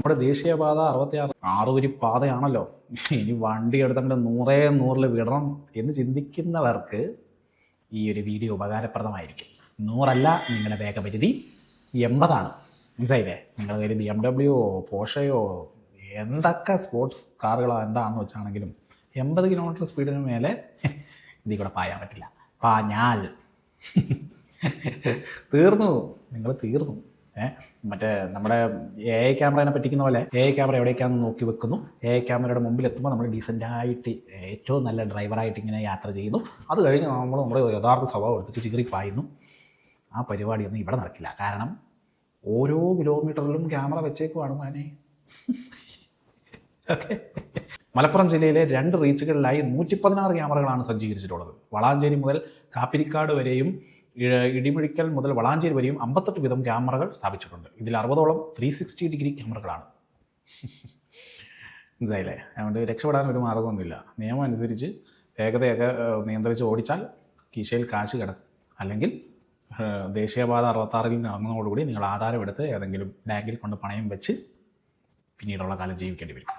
നമ്മുടെ ദേശീയപാത അറുപത്തിയാറ്. ആറുവരി പാതയാണല്ലോ. ഇനി വണ്ടി എടുത്തങ്ങോട്ട് നൂറേ നൂറിൽ വിടണം എന്ന് ചിന്തിക്കുന്നവർക്ക് ഈ ഒരു വീഡിയോ ഉപകാരപ്രദമായിരിക്കും. നൂറല്ല നിങ്ങളുടെ വേഗപരിധി എൺപതാണ്. മനസ്സിലായില്ലേ? നിങ്ങളുടെ കയ്യിൽ ബി എം ഡബ്ല്യുയോ പോഷയോ എന്തൊക്കെ സ്പോർട്സ് കാറുകളോ എന്താണെന്ന് വെച്ചാണെങ്കിലും എൺപത് കിലോമീറ്റർ സ്പീഡിന് മേലെ ഇതിൽ കൂടെ പായാൻ പറ്റില്ല. പാഞ്ഞാൽ. തീർന്നു. നിങ്ങൾ തീർന്നു. മറ്റേ നമ്മുടെ എ ഐ ക്യാമറയെ പറ്റിക്കുന്ന പോലെ എ ഐ ക്യാമറ എവിടേക്കാണെന്ന് നോക്കി വെക്കുന്നു. എ ഐ ക്യാമറയുടെ മുമ്പിൽ എത്തുമ്പോൾ നമ്മൾ ഡീസന്റായിട്ട് ഏറ്റവും നല്ല ഡ്രൈവറായിട്ട് ഇങ്ങനെ യാത്ര ചെയ്യുന്നു. അത് കഴിഞ്ഞ് നമ്മൾ നമ്മുടെ യഥാർത്ഥ സ്വഭാവം എടുത്തിട്ട് ചികറി പായുന്നു. ആ പരിപാടിയൊന്നും ഇവിടെ നടക്കില്ല. കാരണം ഓരോ കിലോമീറ്ററിലും ക്യാമറ വെച്ചേക്കുവാണ് മാനേ. ഓക്കെ മലപ്പുറം ജില്ലയിലെ രണ്ട് റീച്ചുകളിലായി നൂറ്റി പതിനാറ് ക്യാമറകളാണ് സജ്ജീകരിച്ചിട്ടുള്ളത്. വളാഞ്ചേരി മുതൽ കാപ്പിരിക്കാട് വരെയും ഇടിമുഴിക്കൽ മുതൽ വളാഞ്ചേരി വരെയും അമ്പത്തെട്ട് വീതം ക്യാമറകൾ സ്ഥാപിച്ചിട്ടുണ്ട്. ഇതിൽ അറുപതോളം ത്രീ സിക്സ്റ്റി ഡിഗ്രി ക്യാമറകളാണ്. മനസ്സിലായില്ലേ? അതുകൊണ്ട് രക്ഷപ്പെടാൻ ഒരു മാർഗമൊന്നുമില്ല. നിയമം അനുസരിച്ച് വേഗതയൊക്കെ നിയന്ത്രിച്ച് ഓടിച്ചാൽ കീശയിൽ കാശ് കിടക്കും അല്ലെങ്കിൽ ദേശീയപാത അറുപത്താറിൽ ഇറങ്ങുന്നതോടുകൂടി നിങ്ങൾ ആധാരം എടുത്ത് ഏതെങ്കിലും ബാങ്കിൽ കൊണ്ട് പണയം വെച്ച് പിന്നീടുള്ള കാലം ജീവിക്കേണ്ടി വരും.